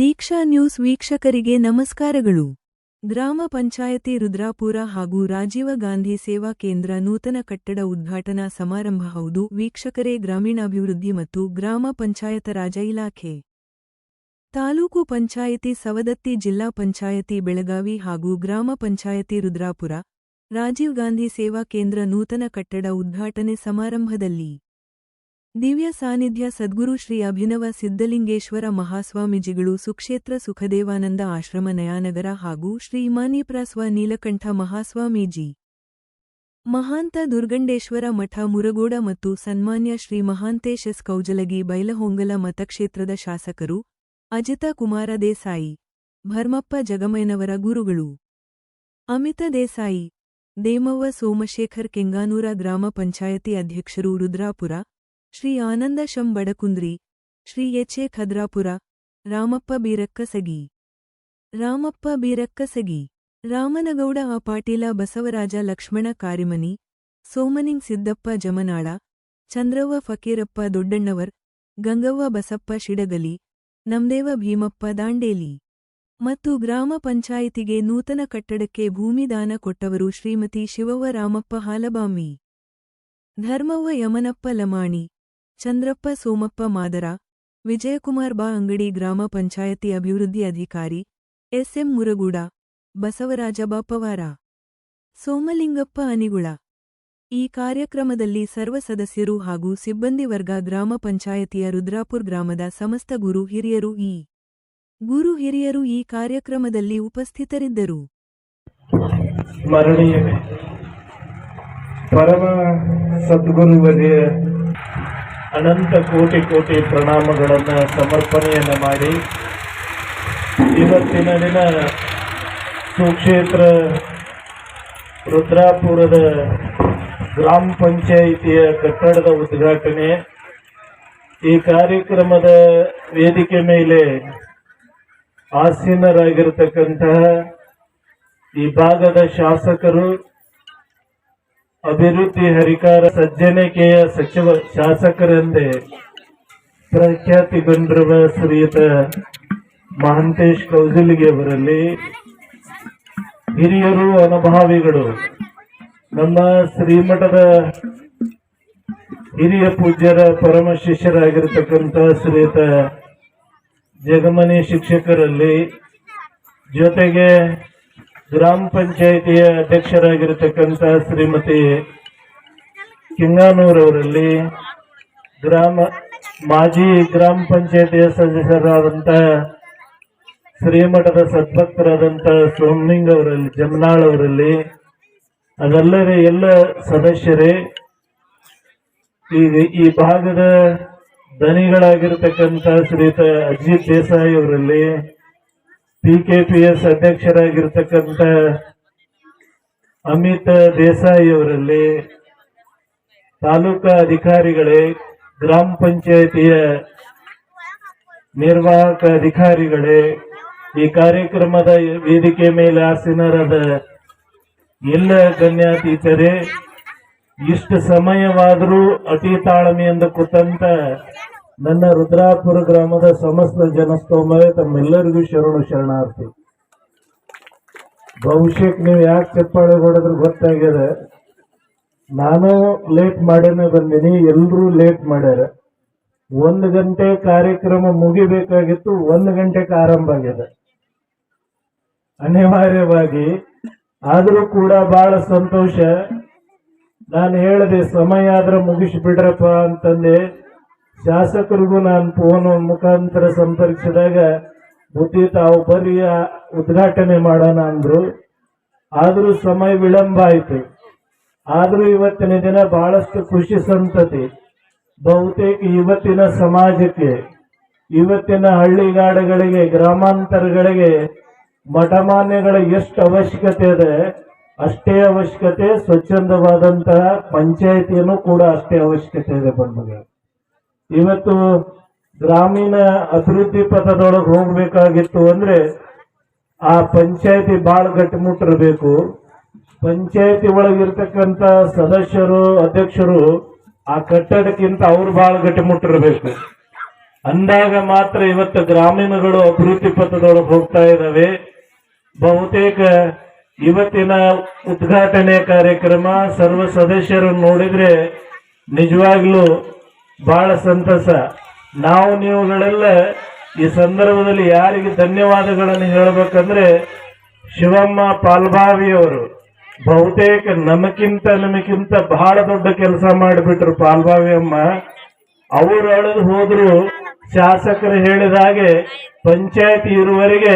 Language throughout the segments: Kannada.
ದೀಕ್ಷಾ ನ್ಯೂಸ್ ವೀಕ್ಷಕರಿಗೆ ನಮಸ್ಕಾರಗಳು. ಗ್ರಾಮ ಪಂಚಾಯತಿ ರುದ್ರಾಪುರ ಹಾಗೂ ರಾಜೀವ ಗಾಂಧಿ ಸೇವಾ ಕೇಂದ್ರ ನೂತನ ಕಟ್ಟಡ ಉದ್ಘಾಟನಾ ಸಮಾರಂಭ ಹೌದು. ವೀಕ್ಷಕರೇ, ಗ್ರಾಮೀಣಾಭಿವೃದ್ಧಿ ಮತ್ತು ಗ್ರಾಮ ಪಂಚಾಯತ ರಾಜ ಇಲಾಖೆ. ತಾಲೂಕು ಪಂಚಾಯಿತಿ ಸವದತ್ತಿ ಜಿಲ್ಲಾ ಪಂಚಾಯತಿ ಬೆಳಗಾವಿ ಹಾಗೂ ಗ್ರಾಮ ಪಂಚಾಯತಿ ರುದ್ರಾಪುರ. ರಾಜೀವ್ ಗಾಂಧಿ ಸೇವಾ ಕೇಂದ್ರ ನೂತನ ಕಟ್ಟಡ ಉದ್ಘಾಟನೆ ಸಮಾರಂಭದಲ್ಲಿ ದಿವ್ಯ ಸಾನ್ನಿಧ್ಯ ಸದ್ಗುರು ಶ್ರೀ ಅಭಿನವ ಸಿದ್ಧಲಿಂಗೇಶ್ವರ ಮಹಾಸ್ವಾಮೀಜಿಗಳು ಸುಕ್ಷೇತ್ರ ಸುಖದೇವಾನಂದ ಆಶ್ರಮ ನಯಾನಗರ ಹಾಗೂ ಶ್ರೀ ಸ್ವ ನೀಲಕಂಠ ಮಹಾಸ್ವಾಮೀಜಿ. ಮಹಾಂತ ದುರ್ಗಂಡೇಶ್ವರ ಮಠ ಮುರಗೋಡ ಮತ್ತು ಸನ್ಮಾನ್ಯ ಶ್ರೀ ಮಹಾಂತೇಶ ಎಸ್ ಕೌಜಲಗಿ ಬೈಲಹೊಂಗಲ ಮತಕ್ಷೇತ್ರದ ಶಾಸಕರು ಅಜಿತ ಕುಮಾರ ದೇಸಾಯಿ, ಭರ್ಮಪ್ಪ ಜಗಮಯ್ಯನವರ ಗುರುಗಳು. ಅಮಿತ ದೇಸಾಯಿ, ದೇಮವ್ವ ಸೋಮಶೇಖರ್ ಕೆಂಗಾನೂರ ಗ್ರಾಮ ಪಂಚಾಯತಿ ಅಧ್ಯಕ್ಷರು Rudrapur Shri Anand Sham Badakundri Shri H A Khadrapur, Ramappa Birakkasagi Ramappa Birakkasagi Ramanagouda A Patil Basavaraj Lakshmana ಕಾರಿಮನಿ, ಸೋಮನಿಂಗ್ Siddappa ಜಮನಾಳ, Chandravva Fakirappa ದೊಡ್ಡಣ್ಣವರ್, Gangavva Basappa ಶಿಡಗಲಿ, ನಮ್ದೇವ Bhimappa Dandeli. ಮತ್ತು ಗ್ರಾಮ ಪಂಚಾಯಿತಿಗೆ ನೂತನ ಕಟ್ಟಡಕ್ಕೆ ಭೂಮಿದಾನ ಕೊಟ್ಟವರು ಶ್ರೀಮತಿ ಶಿವವ್ವ ರಾಮಪ್ಪ ಹಾಲಬಾಮಿ. ಧರ್ಮವ್ವ ಯಮನಪ್ಪ ಲಮಾಣಿ. ಚಂದ್ರಪ್ಪ, ಸೋಮಪ್ಪ, ಮಾದರ, ವಿಜಯಕುಮಾರ್ ಬಾ ಅಂಗಡಿ, ಗ್ರಾಮ ಪಂಚಾಯತಿ ಅಭಿವೃದ್ಧಿ ಅಧಿಕಾರಿ, ಎಸ್ಎಂ ಮುರಗೂಡ, ಬಸವರಾಜ ಬಾಪವಾರ ಸೋಮಲಿಂಗಪ್ಪ ಅನಿಗುಳ. ಈ ಕಾರ್ಯಕ್ರಮದಲ್ಲಿ ಸರ್ವ ಸದಸ್ಯರು ಹಾಗೂ ಸಿಬ್ಬಂದಿ ವರ್ಗ ಗ್ರಾಮ ಪಂಚಾಯತಿಯ ರುದ್ರಾಪುರ್ ಗ್ರಾಮದ ಸಮಸ್ತ ಗುರು ಹಿರಿಯರು ಈ ಗುರು ಹಿರಿಯರು ಈ ಕಾರ್ಯಕ್ರಮದಲ್ಲಿ ಉಪಸ್ಥಿತರಿದ್ದರು. ಪರಮ ಸದ್ಗುರುವರಿಗೆ ಅನಂತ ಕೋಟಿ ಕೋಟಿ ಪ್ರಣಾಮಗಳನ್ನು ಸಮರ್ಪಣೆಯನ್ನು ಮಾಡಿ ಇವತ್ತಿನ ದಿನ ಸುಕ್ಷೇತ್ರ ರುದ್ರಾಪುರದ ಗ್ರಾಮ ಪಂಚಾಯಿತಿಯ ಕಟ್ಟಡದ ಉದ್ಘಾಟನೆ. ಈ ಕಾರ್ಯಕ್ರಮದ ವೇದಿಕೆ ಮೇಲೆ ಆಸೀನರಾಗಿರತಕ್ಕಂತಹ ಈ ಭಾಗದ ಶಾಸಕರು ಅಭಿವೃದ್ಧಿ ಹರಿಕಾರ ಸಜ್ಜನಿಕೆಯ ಸಚಿವ ಶಾಸಕರೆಂದೇ ಪ್ರಖ್ಯಾತಿಗೊಂಡಿರುವ ಶ್ರೀಯುತ ಮಹಂತೇಶ್ ಕೌಜಲ್ಗೆ ಅವರಲ್ಲಿ ಹಿರಿಯರು, ಅನುಭಾವಿಗಳು, ನಮ್ಮ ಶ್ರೀಮಠದ ಹಿರಿಯ ಪೂಜ್ಯರ ಪರಮ ಶಿಷ್ಯರಾಗಿರ್ತಕ್ಕಂಥ ಶ್ರೀಯುತ ಜಗಮನಿ ಶಿಕ್ಷಕರಲ್ಲಿ ಜೊತೆಗೆ ಗ್ರಾಮ ಪಂಚಾಯಿತಿಯ ಅಧ್ಯಕ್ಷರಾಗಿರತಕ್ಕಂಥ ಶ್ರೀಮತಿ ಕಿಂಗಾನೂರವರಲ್ಲಿ ಗ್ರಾಮ ಮಾಜಿ ಗ್ರಾಮ ಪಂಚಾಯಿತಿಯ ಸದಸ್ಯರಾದಂಥ ಶ್ರೀಮಠದ ಸದ್ಭಕ್ತರಾದಂಥ ಸೋಮಲಿಂಗ್ ಅವರಲ್ಲಿ ಜಮ್ನಾಳ್ ಅವರಲ್ಲಿ ಅದಲ್ಲದೆ ಎಲ್ಲ ಸದಸ್ಯರೇ, ಈ ಈ ಭಾಗದ ದನಿಗಳಾಗಿರ್ತಕ್ಕಂಥ ಶ್ರೀತ ಅಜಿತ್ ದೇಸಾಯಿ ಅವರಲ್ಲಿ ಪಿಕೆಪಿಎಸ್ ಅಧ್ಯಕ್ಷರಾಗಿರ್ತಕ್ಕಂಥ ಅಮಿತ್ ದೇಸಾಯಿ ಅವರಲ್ಲಿ ತಾಲೂಕಾ ಅಧಿಕಾರಿಗಳೇ ಗ್ರಾಮ ಪಂಚಾಯತಿಯ ನಿರ್ವಾಹಕ ಅಧಿಕಾರಿಗಳೇ ಈ ಕಾರ್ಯಕ್ರಮದ ವೇದಿಕೆ ಮೇಲೆ ಆಸೀನರಾದ ಎಲ್ಲ ಗಣ್ಯಾತೀತರೇ, ಇಷ್ಟು ಸಮಯವಾದರೂ ಅತಿ ತಾಳ್ಮೆಯಿಂದ ಕೂತಂತ ನನ್ನ ರುದ್ರಾಪುರ ಗ್ರಾಮದ ಸಮಸ್ತ ಜನಸ್ತೋಮವೇ ತಮ್ಮೆಲ್ಲರಿಗೂ ಶರಣು ಶರಣಾರ್ಥಿ. ಭವಿಷ್ಯಕ್ಕೆ ನೀವು ಯಾಕೆ ಚಪ್ಪಾಳೆ ಹೊಡೆದ್ರೆ ಗೊತ್ತಾಗ್ಯದ? ನಾನು ಲೇಟ್ ಮಾಡೇನೆ ಬಂದೀನಿ ಎಲ್ಲರೂ ಲೇಟ್ ಮಾಡ್ಯಾರ. ಒಂದು ಗಂಟೆ ಕಾರ್ಯಕ್ರಮ ಮುಗಿಬೇಕಾಗಿತ್ತು, ಒಂದು ಗಂಟೆಗೆ ಆರಂಭ ಆಗಿದೆ ಅನಿವಾರ್ಯವಾಗಿ, ಆದರೂ ಕೂಡ ಬಹಳ ಸಂತೋಷ. ನಾನು ಹೇಳಿದೆ, ಸಮಯ ಆದ್ರೆ ಮುಗಿಸ್ಬಿಡ್ರಪ್ಪ ಅಂತಂದೆ. ಶಾಸಕರಿಗೂ ನಾನು ಫೋನ್ ಮುಖಾಂತರ ಸಂಪರ್ಕಿಸಿದಾಗ ಬುದ್ಧಿ ತಾವು ಬರ್ರಿ ಉದ್ಘಾಟನೆ ಮಾಡೋಣ ಅಂದ್ರು. ಆದರೂ ಸಮಯ ವಿಳಂಬ ಆಯಿತು. ಆದರೂ ಇವತ್ತಿನ ದಿನ ಬಹಳಷ್ಟು ಖುಷಿ ಸಂತತಿ. ಬಹುತೇಕ ಇವತ್ತಿನ ಸಮಾಜಕ್ಕೆ, ಇವತ್ತಿನ ಹಳ್ಳಿಗಾಡುಗಳಿಗೆ, ಗ್ರಾಮಾಂತರಗಳಿಗೆ ಮಠಮಾನ್ಯಗಳ ಎಷ್ಟು ಅವಶ್ಯಕತೆ ಇದೆ, ಅಷ್ಟೇ ಅವಶ್ಯಕತೆ, ಸ್ವಚ್ಛಂದವಾದಂತಹ ಪಂಚಾಯತಿಯನ್ನು ಕೂಡ ಅಷ್ಟೇ ಅವಶ್ಯಕತೆ ಇದೆ ಬಂಧುಗಳು. ಇವತ್ತು ಗ್ರಾಮೀಣ ಅಭಿವೃದ್ಧಿ ಪಥದೊಳಗೆ ಹೋಗ್ಬೇಕಾಗಿತ್ತು ಅಂದ್ರೆ ಆ ಪಂಚಾಯತಿ ಭಾಳ ಗಟ್ಟಿಮುಟ್ಟಿರಬೇಕು ಪಂಚಾಯತಿ ಒಳಗಿರ್ತಕ್ಕಂಥ ಸದಸ್ಯರು, ಅಧ್ಯಕ್ಷರು ಆ ಕಟ್ಟಡಕ್ಕಿಂತ ಅವ್ರು ಭಾಳ ಗಟ್ಟಿಮುಟ್ಟಿರಬೇಕು ಅಂದಾಗ ಮಾತ್ರ ಇವತ್ತು ಗ್ರಾಮೀಣಗಳು ಅಭಿವೃದ್ಧಿ ಪಥದೊಳಗೆ ಹೋಗ್ತಾ ಇದ್ದಾವೆ ಬಹುತೇಕ ಇವತ್ತಿನ ಉದ್ಘಾಟನೆ ಕಾರ್ಯಕ್ರಮ ಸರ್ವ ಸದಸ್ಯರನ್ನು ನೋಡಿದ್ರೆ ನಿಜವಾಗ್ಲೂ ಬಹಳ ಸಂತಸ. ನಾವು ನೀವುಗಳೆಲ್ಲ ಈ ಸಂದರ್ಭದಲ್ಲಿ ಯಾರಿಗೆ ಧನ್ಯವಾದಗಳನ್ನು ಹೇಳಬೇಕಂದ್ರೆ ಶಿವಮ್ಮ ಪಾಲ್ಬಾವಿಯವರು ಬಹುತೇಕ ನಮಗಿಂತ ನಮಗಿಂತ ಬಹಳ ದೊಡ್ಡ ಕೆಲಸ ಮಾಡಿಬಿಟ್ರು ಪಾಲ್ಬಾವಿ ಅಮ್ಮ ಅವರು ಅಳೆದು ಹೋದ್ರು ಶಾಸಕರು ಹೇಳಿದ ಹಾಗೆ ಪಂಚಾಯತಿ ಇರುವವರೆಗೆ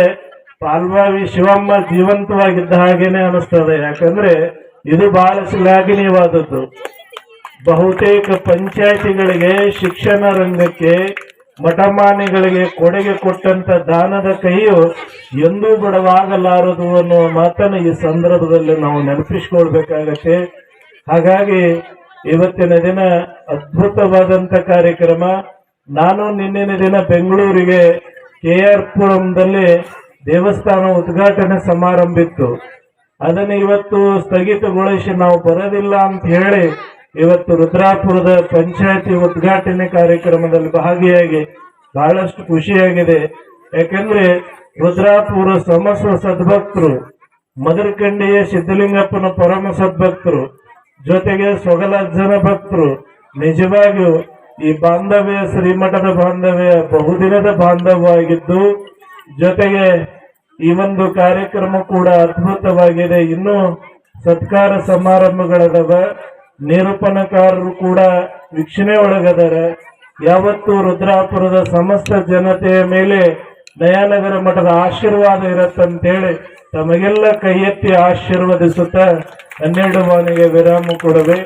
ಪಾಲ್ಬಾವಿ ಶಿವಮ್ಮ ಜೀವಂತವಾಗಿದ್ದ ಹಾಗೇನೆ ಅನಿಸ್ತದೆ. ಯಾಕಂದ್ರೆ ಇದು ಬಹಳ ಶ್ಲಾಘನೀಯವಾದದ್ದು. ಬಹುತೇಕ ಪಂಚಾಯಿತಿಗಳಿಗೆ ಶಿಕ್ಷಣ ರಂಗಕ್ಕೆ ಮಠಮಾನಿಗಳಿಗೆ ಕೊಡುಗೆ ಕೊಟ್ಟಂತ ದಾನದ ಕೈಯು ಎಂದೂ ಬಡವಾಗಲಾರದು ಅನ್ನುವ ಮಾತನ್ನು ಈ ಸಂದರ್ಭದಲ್ಲಿ ನಾವು ನೆನಪಿಸ್ಕೊಳ್ಬೇಕಾಗತ್ತೆ. ಹಾಗಾಗಿ ಇವತ್ತಿನ ದಿನ ಅದ್ಭುತವಾದಂತ ಕಾರ್ಯಕ್ರಮ. ನಾನು ನಿನ್ನಿನ ದಿನ ಬೆಂಗಳೂರಿಗೆ ಕೆ ಆರ್ ಪುರಂದಲ್ಲಿ ದೇವಸ್ಥಾನ ಉದ್ಘಾಟನೆ ಸಮಾರಂಭ ಇತ್ತು. ಅದನ್ನು ಇವತ್ತು ಸ್ಥಗಿತಗೊಳಿಸಿ ನಾವು ಬರೋದಿಲ್ಲ ಅಂತ ಹೇಳಿ ಇವತ್ತು ರುದ್ರಾಪುರದ ಪಂಚಾಯತಿ ಉದ್ಘಾಟನೆ ಕಾರ್ಯಕ್ರಮದಲ್ಲಿ ಭಾಗಿಯಾಗಿ ಬಹಳಷ್ಟು ಖುಷಿಯಾಗಿದೆ. ಯಾಕಂದ್ರೆ ರುದ್ರಾಪುರ ಸಮಸ್ವ ಸದ್ಭಕ್ತರು ಮದರಕಂಡಿಯ ಸಿದ್ದಲಿಂಗಪ್ಪನ ಪರಮ ಸದ್ಭಕ್ತರು, ಜೊತೆಗೆ ಸೊಗಲಜ್ಜನ ಭಕ್ತರು, ನಿಜವಾಗಿಯೂ ಈ ಬಾಂಧವ್ಯ, ಶ್ರೀಮಠದ ಬಾಂಧವ್ಯ ಬಹುದಿನದ ಬಾಂಧವ್ಯವಾಗಿದ್ದು ಜೊತೆಗೆ ಈ ಒಂದು ಕಾರ್ಯಕ್ರಮ ಕೂಡ ಅದ್ಭುತವಾಗಿದೆ. ಇನ್ನು ಸತ್ಕಾರ ಸಮಾರಂಭಗಳದವ ನಿರೂಪಣಕಾರರು ಕೂಡ ವೀಕ್ಷಣೆ ಒಳಗದಾರ. ಯಾವತ್ತು ರುದ್ರಾಪುರದ ಸಮಸ್ತ ಜನತೆಯ ಮೇಲೆ ದಯಾನಗರ ಮಠದ ಆಶೀರ್ವಾದ ಇರತ್ತಂತೇಳಿ ತಮಗೆಲ್ಲ ಕೈ ಎತ್ತಿ ಆಶೀರ್ವದಿಸುತ್ತ ಹನ್ನೆರಡು ವಾನಿಗೆ ವಿರಾಮ ಕೊಡವೆ.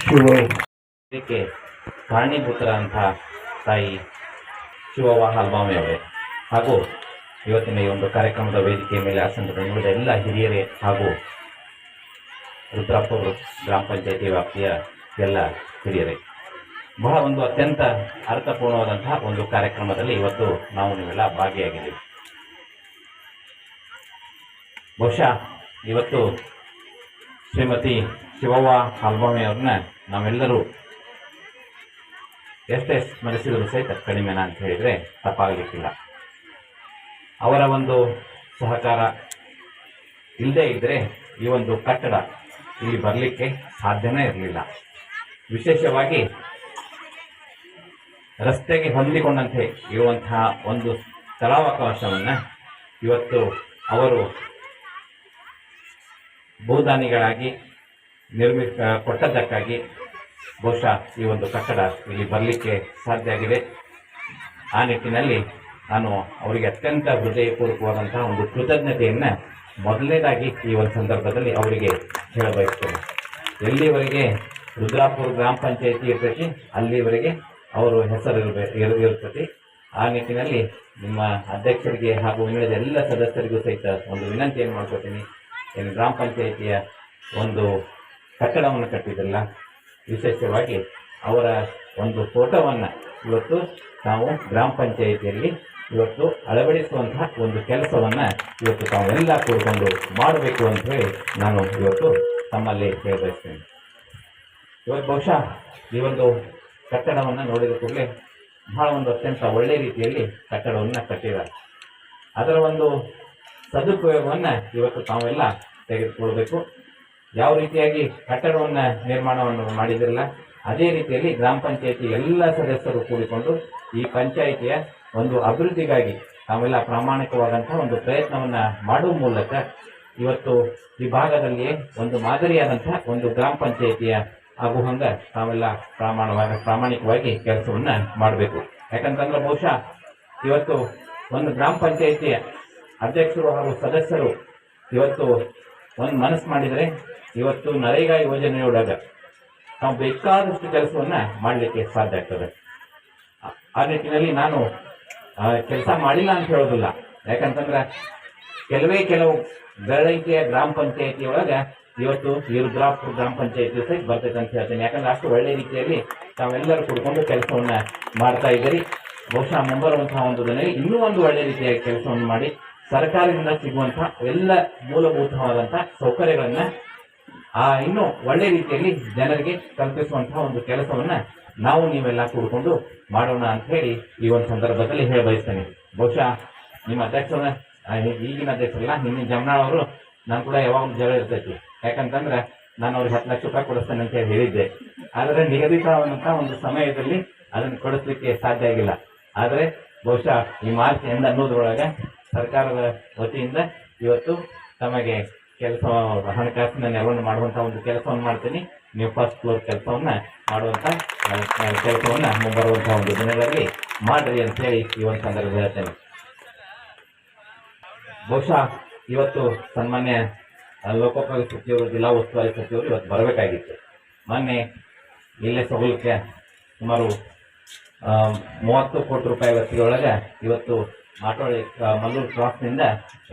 ಶಿವ. ಇದಕ್ಕೆ ಕಾರಣೀಭೂತರ ಅಂತ ತಾಯಿ ಹಲ್ಮಾಮಿ ಅವರೇ. ಹಾಗೂ ಇವತ್ತಿನ ಈ ಒಂದು ಕಾರ್ಯಕ್ರಮದ ವೇದಿಕೆಯ ಮೇಲೆ ಆಸನದ ಎಲ್ಲ ಹಿರಿಯರೇ ಹಾಗೂ ರುದ್ರಾಪುರ ಗ್ರಾಮ ಪಂಚಾಯತಿ ವ್ಯಾಪ್ತಿಯ ಎಲ್ಲ ಹಿರಿಯರೇ. ಬಹಳ ಒಂದು ಅತ್ಯಂತ ಅರ್ಥಪೂರ್ಣವಾದಂತಹ ಒಂದು ಕಾರ್ಯಕ್ರಮದಲ್ಲಿ ಇವತ್ತು ನಾವು ನೀವೆಲ್ಲ ಭಾಗಿಯಾಗಿದ್ದೀವಿ. ಬಹುಶಃ ಇವತ್ತು ಶ್ರೀಮತಿ ಶಿವವ್ವ ಹಲ್ಮಾಮಿ ಅವ್ರನ್ನ ನಾವೆಲ್ಲರೂ ಎಷ್ಟೇ ಸ್ಮರಿಸಿದರೂ ಸಹಿತ ಕಡಿಮೆನಾ ಅಂತ ಹೇಳಿದರೆ ತಪ್ಪಾಗಲಿಕ್ಕಿಲ್ಲ. ಅವರ ಒಂದು ಸಹಕಾರ ಇಲ್ಲದೆ ಇದ್ದರೆ ಈ ಒಂದು ಕಟ್ಟಡ ಇಲ್ಲಿ ಬರಲಿಕ್ಕೆ ಸಾಧ್ಯನೇ ಇರಲಿಲ್ಲ. ವಿಶೇಷವಾಗಿ ರಸ್ತೆಗೆ ಹೊಂದಿಕೊಂಡಂತೆ ಇರುವಂತಹ ಒಂದು ಸ್ಥಳಾವಕಾಶವನ್ನು ಇವತ್ತು ಅವರು ಭೂದಾನಿಗಳಾಗಿ ನಿರ್ಮಿ ಆ, ಕೊಟ್ಟದ್ದಕ್ಕಾಗಿ ಬಹುಶಃ ಈ ಒಂದು ಕಟ್ಟಡ ಇಲ್ಲಿ ಬರಲಿಕ್ಕೆ ಸಾಧ್ಯ ಆಗಿದೆ. ಆ ನಿಟ್ಟಿನಲ್ಲಿ ನಾನು ಅವರಿಗೆ ಅತ್ಯಂತ ಹೃದಯಪೂರ್ವಕವಾದಂತಹ ಒಂದು ಕೃತಜ್ಞತೆಯನ್ನು ಮೊದಲನೇದಾಗಿ ಈ ಒಂದು ಸಂದರ್ಭದಲ್ಲಿ ಅವರಿಗೆ ಹೇಳಬಯಸ್ತೇನೆ ಎಲ್ಲಿವರೆಗೆ ರುದ್ರಾಪುರ ಗ್ರಾಮ ಪಂಚಾಯತಿ ಇರ್ತೈತಿ, ಅಲ್ಲಿವರೆಗೆ ಅವರು ಹೆಸರು ಇರಬೇಕು ಇರ್- ಇರ್ತೈತಿ. ಆ ನಿಟ್ಟಿನಲ್ಲಿ ನಿಮ್ಮ ಅಧ್ಯಕ್ಷರಿಗೆ ಹಾಗೂ ಇನ್ನುಳಿದ ಎಲ್ಲ ಸದಸ್ಯರಿಗೂ ಸಹಿತ ಒಂದು ವಿನಂತಿಯನ್ನು ಮಾಡ್ಕೊತೀನಿ. ಏನು ಗ್ರಾಮ ಪಂಚಾಯಿತಿಯ ಒಂದು ಕಟ್ಟಡವನ್ನು ಕಟ್ಟಿದ್ರಲ್ಲ, ವಿಶೇಷವಾಗಿ ಅವರ ಒಂದು ಫೋಟೋವನ್ನು ಇವತ್ತು ನಾವು ಗ್ರಾಮ ಪಂಚಾಯಿತಿಯಲ್ಲಿ ಇವತ್ತು ಅಳವಡಿಸುವಂತಹ ಒಂದು ಕೆಲಸವನ್ನು ಇವತ್ತು ತಾವೆಲ್ಲ ಕೂಡಿಕೊಂಡು ಮಾಡಬೇಕು ಅಂತ ಹೇಳಿ ನಾನು ಇವತ್ತು ತಮ್ಮಲ್ಲಿ ಹೇಳಬಯಸ್ತೇನೆ ಇವತ್ತು ಬಹುಶಃ ಈ ಒಂದು ಕಟ್ಟಡವನ್ನು ನೋಡಿದ ಕೂಡಲೇ ಬಹಳ ಒಂದು ಅತ್ಯಂತ ಒಳ್ಳೆಯ ರೀತಿಯಲ್ಲಿ ಕಟ್ಟಡವನ್ನು ಕಟ್ಟಿದ್ದಾರೆ. ಅದರ ಒಂದು ಸದುಪಯೋಗವನ್ನು ಇವತ್ತು ತಾವೆಲ್ಲ ತೆಗೆದುಕೊಳ್ಬೇಕು ಯಾವ ರೀತಿಯಾಗಿ ಕಟ್ಟಡವನ್ನು ನಿರ್ಮಾಣವನ್ನು ಮಾಡಿದ್ರಲ್ಲ, ಅದೇ ರೀತಿಯಲ್ಲಿ ಗ್ರಾಮ ಪಂಚಾಯಿತಿ ಎಲ್ಲ ಸದಸ್ಯರು ಕೂಡಿಕೊಂಡು ಈ ಪಂಚಾಯಿತಿಯ ಒಂದು ಅಭಿವೃದ್ಧಿಗಾಗಿ ತಾವೆಲ್ಲ ಪ್ರಾಮಾಣಿಕವಾದಂತಹ ಒಂದು ಪ್ರಯತ್ನವನ್ನ ಮಾಡುವ ಮೂಲಕ ಇವತ್ತು ಈ ಭಾಗದಲ್ಲಿ ಒಂದು ಮಾದರಿಯಾದಂತಹ ಒಂದು ಗ್ರಾಮ ಪಂಚಾಯಿತಿಯ ಆಗುಹಂಗ ತಾವೆಲ್ಲ ಪ್ರಾಮಾಣವಾಗ, ಪ್ರಾಮಾಣಿಕವಾಗಿ ಕೆಲಸವನ್ನ ಮಾಡಬೇಕು. ಯಾಕಂತಂದ್ರೆ ಬಹುಶಃ ಇವತ್ತು ಒಂದು ಗ್ರಾಮ ಪಂಚಾಯಿತಿಯ ಅಧ್ಯಕ್ಷರು ಹಾಗೂ ಸದಸ್ಯರು ಇವತ್ತು ಒಂದು ಮನಸ್ಸು ಮಾಡಿದರೆ ಇವತ್ತು ನರೇಗಾ ಯೋಜನೆಯೊಳಗ ನಾವು ಬೇಕಾದಷ್ಟು ಕೆಲಸವನ್ನ ಮಾಡಲಿಕ್ಕೆ ಸಾಧ್ಯ ಆಗ್ತದೆ. ಆ ನಿಟ್ಟಿನಲ್ಲಿ ನಾನು ಕೆಲಸ ಮಾಡಿಲ್ಲ ಅಂತ ಹೇಳೋದಿಲ್ಲ. ಯಾಕಂತಂದ್ರೆ ಕೆಲವೇ ಕೆಲವು ಬೆಳಗ್ಗೆ ಗ್ರಾಮ ಪಂಚಾಯತಿ ಒಳಗೆ ಇವತ್ತು ಈ ರುದ್ರಾಪುರ ಗ್ರಾಮ ಪಂಚಾಯತಿ ಸಹ ಬರ್ತೈತೆ ಅಂತ ಹೇಳ್ತೇನೆ. ಯಾಕಂದ್ರೆ ಅಷ್ಟು ಒಳ್ಳೆ ರೀತಿಯಲ್ಲಿ ತಾವೆಲ್ಲರೂ ಕೂಡ್ಕೊಂಡು ಕೆಲಸವನ್ನ ಮಾಡ್ತಾ ಇದ್ದೀರಿ. ಬಹುಶಃ ಮುಂಬರುವಂತಹ ಒಂದು ದಿನ ಇನ್ನೂ ಒಂದು ಒಳ್ಳೆ ರೀತಿಯ ಕೆಲಸವನ್ನು ಮಾಡಿ ಸರ್ಕಾರದಿಂದ ಸಿಗುವಂತಹ ಎಲ್ಲ ಮೂಲಭೂತವಾದಂತಹ ಸೌಕರ್ಯಗಳನ್ನ, ಆ, ಇನ್ನೂ ಒಳ್ಳೆ ರೀತಿಯಲ್ಲಿ ಜನರಿಗೆ ಕಲ್ಪಿಸುವಂತಹ ಒಂದು ಕೆಲಸವನ್ನ ನಾವು ನೀವೆಲ್ಲ ಕೂಡಿಕೊಂಡು ಮಾಡೋಣ ಅಂತ ಹೇಳಿ ಈ ಒಂದು ಸಂದರ್ಭದಲ್ಲಿ ಹೇಳಿ ಬಯಸ್ತೇನೆ ಬಹುಶಃ ನಿಮ್ಮ ಅಧ್ಯಕ್ಷರ ಈಗಿನ ಅಧ್ಯಕ್ಷರಲ್ಲ ಹಿಂದಿನ ಜಮನಾಳವರು ನಾನು ಕೂಡ ಯಾವಾಗ ಜಗಳ ಇರ್ತೈತಿ. ಯಾಕಂತಂದ್ರೆ ನಾನು ಅವ್ರಿಗೆ ಹತ್ತು ಲಕ್ಷ ರೂಪಾಯಿ ಕೊಡಿಸ್ತೇನೆ ಅಂತ ಹೇಳಿ ಹೇಳಿದ್ದೆ. ಆದರೆ ನಿಗದಿತವಾದಂತಹ ಒಂದು ಸಮಯದಲ್ಲಿ ಅದನ್ನು ಕೊಡಿಸ್ಲಿಕ್ಕೆ ಸಾಧ್ಯ ಆಗಿಲ್ಲ. ಆದರೆ ಬಹುಶಃ ಈ ಮಾರ್ಚ್ ಎಂಡ್ ಅನ್ನೋದ್ರೊಳಗೆ ಸರ್ಕಾರದ ವತಿಯಿಂದ ಇವತ್ತು ತಮಗೆ ಕೆಲಸ ಹಣಕಾಸಿನ ನೆರವನ್ನು ಮಾಡುವಂತ ಒಂದು ಕೆಲಸವನ್ನು ಮಾಡ್ತೀನಿ. ನೀವು ಫಸ್ಟ್ ಫ್ಲೋರ್ ಕೆಲಸವನ್ನ ಮಾಡುವಂತ ಕೆಲಸವನ್ನ ಮುಂಬರುವಂತಹ ಒಂದು ದಿನಗಳಲ್ಲಿ ಮಾಡ್ರಿ ಅಂತ ಹೇಳಿ ಈ ಒಂದು ಸಂದರ್ಭ ಹೇಳ್ತೇನೆ. ಬಹುಶಃ ಇವತ್ತು ಸನ್ಮಾನ್ಯ ಲೋಕೋಪಯೋಗಿ ಸಚಿವರು, ಜಿಲ್ಲಾ ಉಸ್ತುವಾರಿ ಸಚಿವರು ಇವತ್ತು ಬರಬೇಕಾಗಿತ್ತು. ಮೊನ್ನೆ ಇಲ್ಲೇ ಸಗೋಲಕ್ಕೆ ಸುಮಾರು ಮೂವತ್ತು ಕೋಟಿ ರೂಪಾಯಿ ವ್ಯಕ್ತಿಗಳೊಳಗೆ ಇವತ್ತು ಮಾಟೋಳಿ ಮಲ್ಲೂರು ಕ್ರಾಸ್ನಿಂದ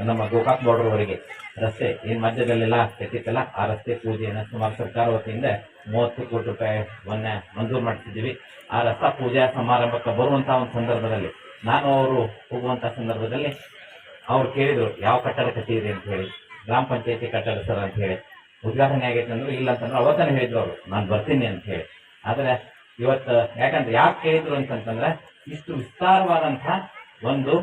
ನಮ್ಮ ಗೋಕಾಕ್ ಬಾರ್ಡರ್ ವರೆಗೆ ರಸ್ತೆ ಏನ್ ಮಧ್ಯದಲ್ಲೆಲ್ಲ ಕೆಟ್ಟಿತ್ತಲ್ಲ ಆ ರಸ್ತೆ ಪೂಜೆಯನ್ನು ಸುಮಾರು ಸರ್ಕಾರ ವತಿಯಿಂದ ಮೂವತ್ತು ಕೋಟಿ ರೂಪಾಯಿವನ್ನ ಮಂಜೂರು ಮಾಡಿಸಿದ್ದೀವಿ. ಆ ರಸ್ತಾ ಪೂಜಾ ಸಮಾರಂಭಕ್ಕೆ ಬರುವಂತಹ ಒಂದು ಸಂದರ್ಭದಲ್ಲಿ, ನಾನು ಅವರು ಹೋಗುವಂತಹ ಸಂದರ್ಭದಲ್ಲಿ ಅವ್ರು ಕೇಳಿದ್ರು, ಯಾವ ಕಟ್ಟಡ ಕಟ್ಟಿದ್ರಿ ಅಂತ ಹೇಳಿ, ಗ್ರಾಮ ಪಂಚಾಯತಿ ಕಟ್ಟಡ ಸರ್ ಅಂತ ಹೇಳಿ. ಉದ್ಘಾಟನೆ ಆಗೈತೆ ಅಂದ್ರೆ, ಇಲ್ಲ ಅಂತಂದ್ರೆ ಅವತ್ತನೇ ಹೇಳಿದ್ರು ಅವರು, ನಾನು ಬರ್ತೀನಿ ಅಂತ ಹೇಳಿ. ಆದರೆ ಇವತ್ತು ಯಾಕಂದ್ರೆ ಯಾಕೆ ಕೇಳಿದ್ರು ಅಂತಂತಂದ್ರೆ, ಇಷ್ಟು ವಿಸ್ತಾರವಾದಂತಹ ಒಂದು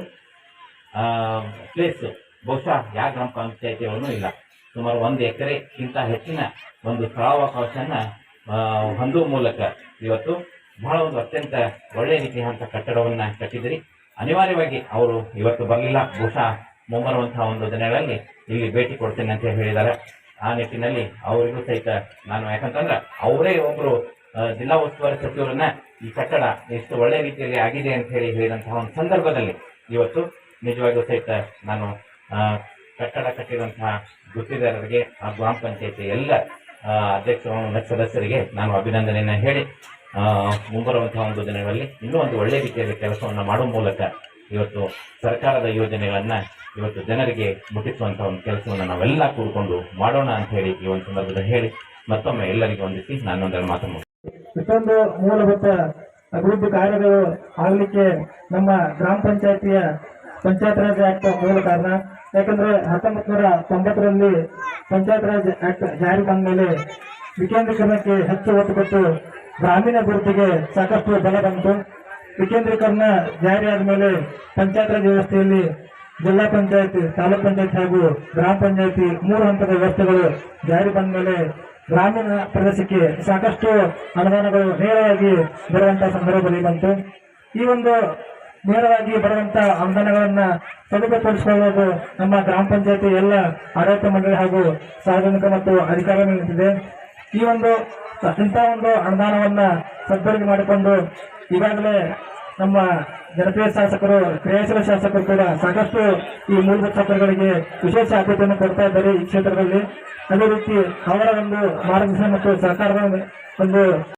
ಪ್ಲೇಸು ಬಹುಶಃ ಯಾವ ಗ್ರಾಮ ಪಂಚಾಯತಿಯವನು ಇಲ್ಲ. ಸುಮಾರು ಒಂದು ಎಕರೆಗಿಂತ ಹೆಚ್ಚಿನ ಒಂದು ಸ್ಥಳಾವಕಾಶನ ಆ, ಹೊಂದುವ ಮೂಲಕ ಇವತ್ತು ಬಹಳ ಒಂದು ಅತ್ಯಂತ ಒಳ್ಳೆಯ ರೀತಿಯಾದಂಥ ಕಟ್ಟಡವನ್ನ ಕಟ್ಟಿದಿರಿ ಅನಿವಾರ್ಯವಾಗಿ ಅವರು ಇವತ್ತು ಬರಲಿಲ್ಲ. ಬಹುಶಃ ಮುಂಬರುವಂತಹ ಒಂದು ದಿನಗಳಲ್ಲಿ ಇಲ್ಲಿ ಭೇಟಿ ಕೊಡ್ತೇನೆ ಅಂತ ಹೇಳಿದ್ದಾರೆ. ಆ ನಿಟ್ಟಿನಲ್ಲಿ ಅವರಿಗೂ ಸಹಿತ ನಾನು ಯಾಕಂತಂದ್ರೆ ಅವರೇ ಒಬ್ಬರು ಜಿಲ್ಲಾ ಉಸ್ತುವಾರಿ ಸಚಿವರನ್ನ ಈ ಕಟ್ಟಡ ಎಷ್ಟು ಒಳ್ಳೆ ರೀತಿಯಲ್ಲಿ ಆಗಿದೆ ಅಂತ ಹೇಳಿ ಹೇಳಿದಂತಹ ಒಂದು ಸಂದರ್ಭದಲ್ಲಿ ಇವತ್ತು ನಿಜವಾಗಿಯೂ ಸಹಿತ ನಾನು ಕಟ್ಟಡ ಕಟ್ಟಿದಂತಹ ಗುತ್ತಿದಾರರಿಗೆ ಆ ಗ್ರಾಮ ಪಂಚಾಯತಿ ಎಲ್ಲ ಅಧ್ಯಕ್ಷ ಸದಸ್ಯರಿಗೆ ನಾನು ಅಭಿನಂದನೆಯನ್ನು ಹೇಳಿ ಮುಂಬರುವಂತಹ ಒಂದು ದಿನಗಳಲ್ಲಿ ಇನ್ನೂ ಒಂದು ಒಳ್ಳೆ ರೀತಿಯಲ್ಲಿ ಕೆಲಸವನ್ನು ಮಾಡುವ ಮೂಲಕ ಇವತ್ತು ಸರ್ಕಾರದ ಯೋಜನೆಗಳನ್ನು ಇವತ್ತು ಜನರಿಗೆ ಮುಟ್ಟಿಸುವಂತಹ ಒಂದು ಕೆಲಸವನ್ನು ನಾವೆಲ್ಲ ಕೂಡಿಕೊಂಡು ಮಾಡೋಣ ಅಂತ ಹೇಳಿ ಈ ಒಂದು ಸಂದರ್ಭದಲ್ಲಿ ಹೇಳಿ ಮತ್ತೊಮ್ಮೆ ಎಲ್ಲರಿಗೂ ಒಂದಿಸಿ ನಾನು ಮಾತನ್ನು. ಇಷ್ಟೊಂದು ಮೂಲಭೂತ ಅಭಿವೃದ್ಧಿ ಕಾರ್ಯಗಳು ಆಗಲಿಕ್ಕೆ ನಮ್ಮ ಗ್ರಾಮ ಪಂಚಾಯತಿಯ ಪಂಚಾಯತ್ ರಾಜ್ ಆಕ್ಟ್ ಮೂಲ ಕಾರಣ. ಯಾಕಂದ್ರೆ ಹತ್ತೊಂಬತ್ ನೂರ ತೊಂಬತ್ತರಲ್ಲಿ ಪಂಚಾಯತ್ ರಾಜ್ ಆಕ್ಟ್ ಜಾರಿ ಬಂದ ಮೇಲೆ ವಿಕೇಂದ್ರೀಕರಣಕ್ಕೆ ಹೆಚ್ಚು ಒತ್ತು ಕೊಟ್ಟು ಗ್ರಾಮೀಣ ಅಭಿವೃದ್ಧಿಗೆ ಸಾಕಷ್ಟು ಬಲ ಬಂತು. ವಿಕೇಂದ್ರೀಕರಣ ಜಾರಿ ಆದ್ಮೇಲೆ ಪಂಚಾಯತ್ ರಾಜ್ ವ್ಯವಸ್ಥೆಯಲ್ಲಿ ಜಿಲ್ಲಾ ಪಂಚಾಯತ್, ತಾಲೂಕ್ ಪಂಚಾಯತ್ ಹಾಗೂ ಗ್ರಾಮ ಪಂಚಾಯತಿ ಮೂರು ಹಂತದ ವ್ಯವಸ್ಥೆಗಳು ಜಾರಿ ಬಂದ ಮೇಲೆ ಗ್ರಾಮೀಣ ಪ್ರದೇಶಕ್ಕೆ ಸಾಕಷ್ಟು ಅನುದಾನಗಳು ನೇರವಾಗಿ ಬರುವಂತಹ ಸಂದರ್ಭದಲ್ಲಿ ಬಂತು. ಈ ಒಂದು ನೇರವಾಗಿ ಬರುವಂತ ಅನುದಾನಗಳನ್ನ ಸದುಪಯೋಗಿಸಿಕೊಳ್ಳುವುದು ನಮ್ಮ ಗ್ರಾಮ ಪಂಚಾಯತಿ ಎಲ್ಲ ಆಡಳಿತ ಮಂಡಳಿ ಹಾಗೂ ಸಾರ್ವಜನಿಕ ಮತ್ತು ಅಧಿಕಾರ ನೀಡುತ್ತಿದೆ ಈ ಒಂದು ಇಂಥ ಒಂದು ಅನುದಾನವನ್ನ ಸದ್ಬಳಕೆ ಮಾಡಿಕೊಂಡು ಈಗಾಗಲೇ ನಮ್ಮ ಜನಪ್ರಿಯ ಶಾಸಕರು ಕ್ರಿಯಾಶೀಲ ಶಾಸಕರು ಕೂಡ ಸಾಕಷ್ಟು ಈ ಮೂಲಭೂತ ಕ್ಷೇತ್ರಗಳಿಗೆ ವಿಶೇಷ ಆದ್ಯತೆಯನ್ನು ಕೊಡ್ತಾ ಇದ್ದಾರೆ ಈ ಕ್ಷೇತ್ರದಲ್ಲಿ. ಅದೇ ರೀತಿ ಅವರ ಒಂದು ಮಾರ್ಗದರ್ಶನ ಮತ್ತು ಸರ್ಕಾರದ ಒಂದು